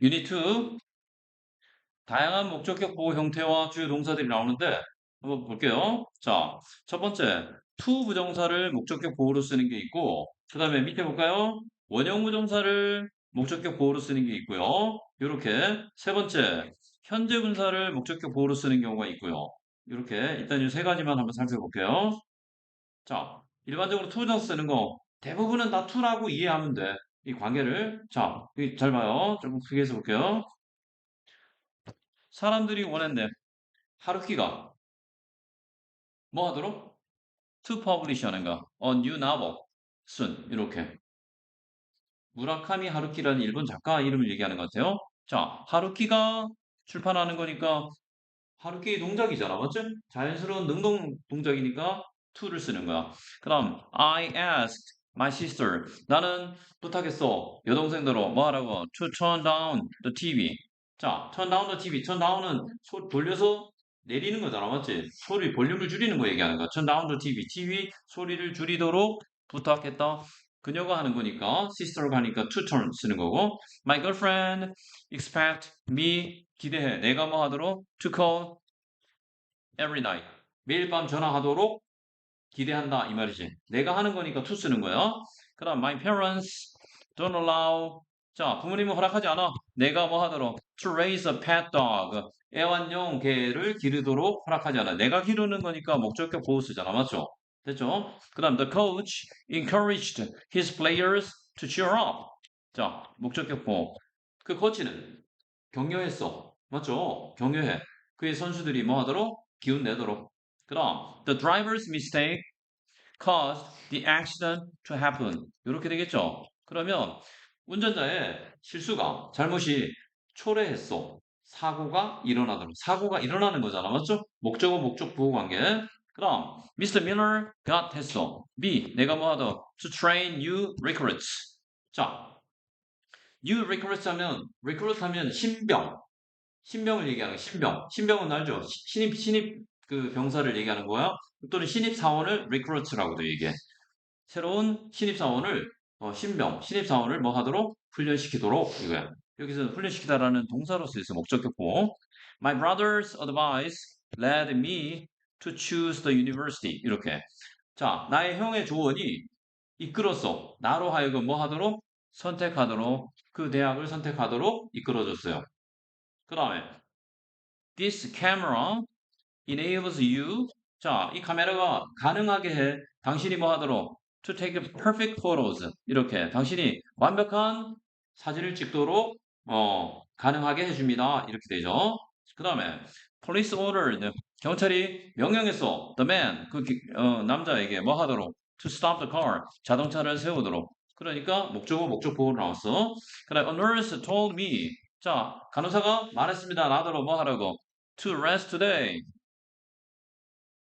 유닛 2 다양한 목적격 보호 형태와 주요 동사들이 나오는데 한번 볼게요. 자, 첫 번째 to 부정사를 목적격 보호로 쓰는 게 있고 그 다음에 밑에 볼까요? 원형 부정사를 목적격 보호로 쓰는 게 있고요. 이렇게 세 번째 현재 분사를 목적격 보호로 쓰는 경우가 있고요. 이렇게 일단 이 세 가지만 한번 살펴볼게요. 자, 일반적으로 to 부정사 쓰는 거 대부분은 다 to라고 이해하면 돼. 이 관계를 자, 잘 봐요. 조금 크게 해서 볼게요. 사람들이 원했네. 하루키가 뭐 하도록? to publish 하는 거. a new novel. soon. 이렇게. 무라카미 하루키라는 일본 작가 이름을 얘기하는 것 같아요. 자, 하루키가 출판하는 거니까 하루키의 동작이잖아. 맞지? 자연스러운 능동 동작이니까 to를 쓰는 거야. 그 다음 I asked my sister. 나는 부탁했어. 여동생들로 뭐 하라고? to turn down the TV. 자, turn down the TV. turn down은 소 돌려서 내리는 거잖아. 맞지? 소리 볼륨을 줄이는 거 얘기하는 거야. turn down the TV. TV 소리를 줄이도록 부탁했다. 그녀가 하는 거니까 sister가 하니까 to turn 쓰는 거고 my girlfriend expect me 기대해. 내가 뭐 하도록 to call every night. 매일 밤 전화하도록 기대한다 이 말이지. 내가 하는 거니까 to 쓰는 거야. 그다음 my parents don't allow 자, 부모님은 허락하지 않아. 내가 뭐 하도록 to raise a pet dog. 애완용 개를 기르도록 허락하지 않아. 내가 기르는 거니까 목적격 보호 쓰잖아. 맞죠? 됐죠? 그 다음 the coach encouraged his players to cheer up. 자, 목적격 보호. 그 코치는 격려했어. 맞죠? 격려해. 그의 선수들이 뭐 하도록? 기운 내도록. 그 다음 the driver's mistake caused the accident to happen. 이렇게 되겠죠? 그러면 운전자의 실수가 잘못이 초래했어. 사고가 일어나도록. 사고가 일어나는 거잖아. 맞죠? 목적어 목적 부호 관계. 그럼 Mr. Miller got 했어. B. 내가 뭐 하다. To train new recruits. 자, new recruits 하면 recruit 하면 신병. 신병을 얘기하는. 신병. 신병은 알죠? 신입 신입 그 병사를 얘기하는 거야. 또는 신입 사원을 recruit라고도 얘기해. 새로운 신입 사원을 어, 신병, 신입사원을 뭐 하도록? 훈련시키도록 이거야. 여기서 훈련시키다라는 동사로 쓰여서 목적격 보호. My brother's advice led me to choose the university. 이렇게. 자, 나의 형의 조언이 이끌었어. 나로 하여금 뭐 하도록? 선택하도록, 그 대학을 선택하도록 이끌어줬어요. 그 다음에 This camera enables you 자, 이 카메라가 가능하게 해. 당신이 뭐 하도록? to take perfect photos. 이렇게 당신이 완벽한 사진을 찍도록 어, 가능하게 해줍니다. 이렇게 되죠. 그 다음에 police ordered. 경찰이 명령했어. the man. 그 어, 남자에게 뭐 하도록? to stop the car. 자동차를 세우도록. 그러니까 목적어 목적 보호로 나왔어. 그 다음에 a nurse told me. 자, 간호사가 말했습니다. 나더러 뭐 하라고? to rest today.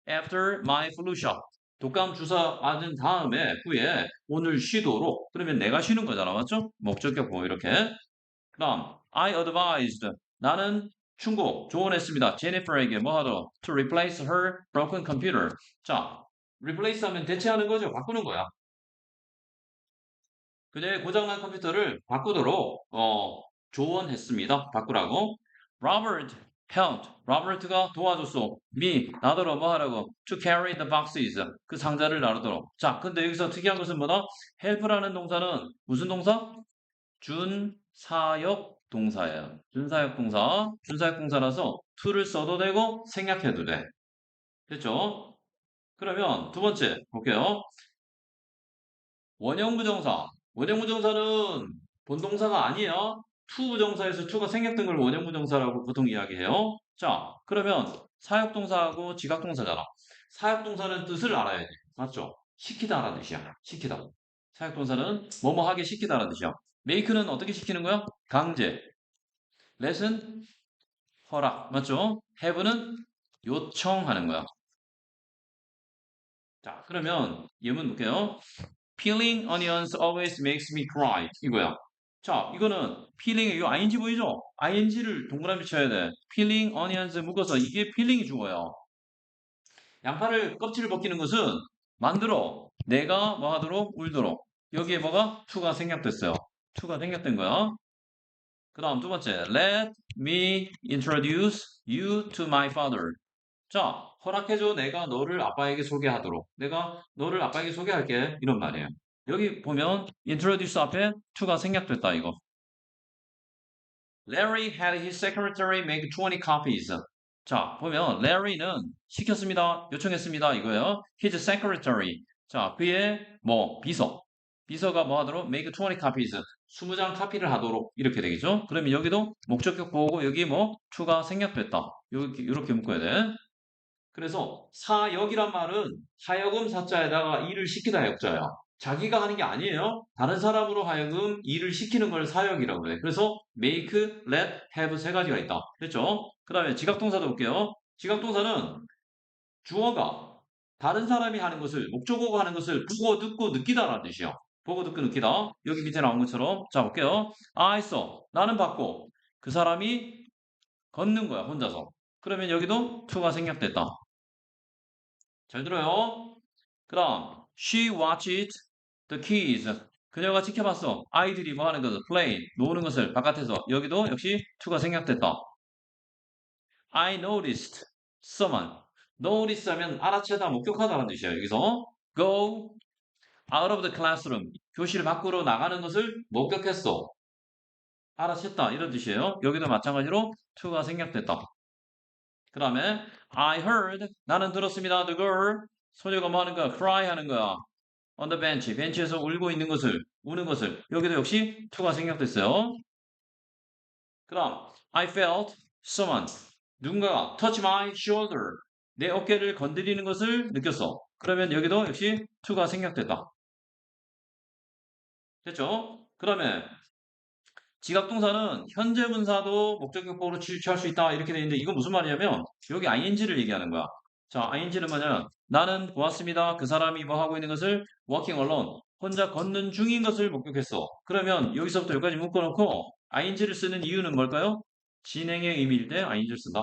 After my flu shot. 독감 주사 맞은 다음에 후에 오늘 쉬도록. 그러면 내가 쉬는 거잖아 맞죠? 목적격 뭐 이렇게. 그 다음 I advised. 나는 충고 조언했습니다. 제니퍼에게 뭐 하도록 to replace her broken computer. 자 replace 하면 대체하는 거죠? 바꾸는 거야. 그녀의 고장난 컴퓨터를 바꾸도록 어, 조언했습니다. 바꾸라고. Robert helped. 로버트가 도와줬어. me, 나더러 뭐 하라고? to carry the boxes. 그 상자를 나르도록. 자, 근데 여기서 특이한 것은 뭐다? help라는 동사는 무슨 동사? 준사역 동사예요. 준사역 동사. 준사역 동사라서 to를 써도 되고 생략해도 돼. 됐죠? 그러면 두 번째 볼게요. 원형 부정사. 원형 부정사는 본동사가 아니에요. 투부정사에서 투가 생략된 걸 원형부정사라고 보통 이야기해요. 자, 그러면 사역동사하고 지각동사잖아. 사역동사는 뜻을 알아야 돼. 맞죠? 시키다라는 뜻이야. 시키다. 사역동사는 뭐뭐 하게 시키다라는 뜻이야. 메이크는 어떻게 시키는 거야? 강제. 렛은 허락. 맞죠? have는 요청하는 거야. 자, 그러면 예문 볼게요. Peeling onions always makes me cry. 이거야. 자, 이거는 peeling의 이 ing 보이죠? ing를 동그라미 쳐야 돼. peeling onions 묶어서 이게 peeling이 죽어요. 양파를 껍질을 벗기는 것은 만들어 내가 뭐 하도록 울도록 여기에 뭐가 to가 생략됐어요. to가 생략된 거야. 그 다음 두 번째, let me introduce you to my father. 자, 허락해줘. 내가 너를 아빠에게 소개하도록. 내가 너를 아빠에게 소개할게. 이런 말이에요. 여기 보면 introduce 앞에 to가 생략됐다 이거. Larry had his secretary make 20 copies. 자, 보면 Larry는 시켰습니다. 요청했습니다. 이거예요. His secretary. 자, 그의 뭐 비서. 비서가 뭐 하도록 make 20 copies. 20장 카피를 하도록 이렇게 되겠죠. 그러면 여기도 목적격 보고 여기 뭐 to가 생략됐다. 이렇게 이렇게 묶어야 돼. 그래서 사역이란 말은 하여금 사자에다가 일을 시키다 역자야. 자기가 하는 게 아니에요. 다른 사람으로 하여금 일을 시키는 걸 사역이라고 그래. 그래서 make, let, have 세 가지가 있다. 됐죠? 그 다음에 지각동사도 볼게요. 지각동사는 주어가 다른 사람이 하는 것을, 목적어가 하는 것을 보고 듣고 느끼다라는 뜻이야. 보고 듣고 느끼다. 여기 밑에 나온 것처럼. 자, 볼게요. I saw. 나는 봤고. 그 사람이 걷는 거야, 혼자서. 그러면 여기도 to가 생략됐다. 잘 들어요. 그 다음, she watched the kids. 그녀가 지켜봤어. 아이들이 뭐 하는 것을, play, 노는 것을 바깥에서. 여기도 역시 to가 생략됐다. I noticed someone. notice 하면 알아채다, 목격하다라는 뜻이에요. 여기서 go out of the classroom. 교실 밖으로 나가는 것을 목격했어. 알아챘다. 이런 뜻이에요. 여기도 마찬가지로 to가 생략됐다. 그 다음에 I heard 나는 들었습니다. The girl 소녀가 뭐 하는 거야? cry 하는 거야. On the bench 벤치에서 울고 있는 것을 우는 것을 여기도 역시 to가 생략됐어요. 그 다음 I felt someone 누군가가 touch my shoulder 내 어깨를 건드리는 것을 느꼈어. 그러면 여기도 역시 to가 생략됐다. 됐죠? 그 다음에 지각동사는 현재 분사도 목적격보로 취할 수 있다 이렇게 되어 있는데 이건 무슨 말이냐면 여기 ing를 얘기하는 거야. 자, ing는 뭐냐? 나는 보았습니다. 그 사람이 뭐 하고 있는 것을 walking alone 혼자 걷는 중인 것을 목격했어. 그러면 여기서부터 여기까지 묶어놓고 ing를 쓰는 이유는 뭘까요? 진행의 의미일 때 ing를 쓴다.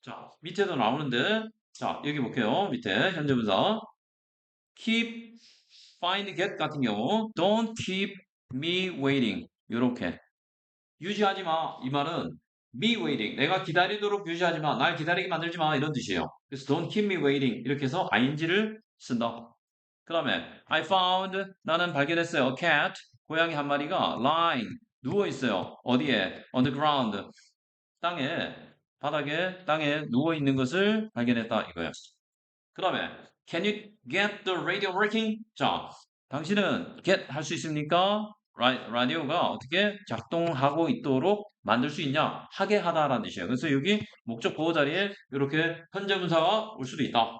자, 밑에도 나오는데 자, 여기 볼게요. 밑에 현재 분사 keep, find, get 같은 경우 don't keep me waiting 이렇게 유지하지 마. 이 말은 me waiting 내가 기다리도록 유지하지 마. 날 기다리게 만들지 마. 이런 뜻이에요. 그래서 don't keep me waiting 이렇게 해서 ing를 쓴다. 그 다음에 I found 나는 발견했어요. Cat 고양이 한 마리가 lying 누워 있어요. 어디에? on the ground 땅에 바닥에 땅에 누워 있는 것을 발견했다 이거예요. 그 다음에 Can you get the radio working? 자, 당신은 get 할 수 있습니까? 라 디오가 어떻게 작동하고 있도록 만들 수 있냐? 하게 하다라는 뜻이에요. 그래서 여기 목적 보호 자리에 이렇게 현재 분사가 올 수도 있다.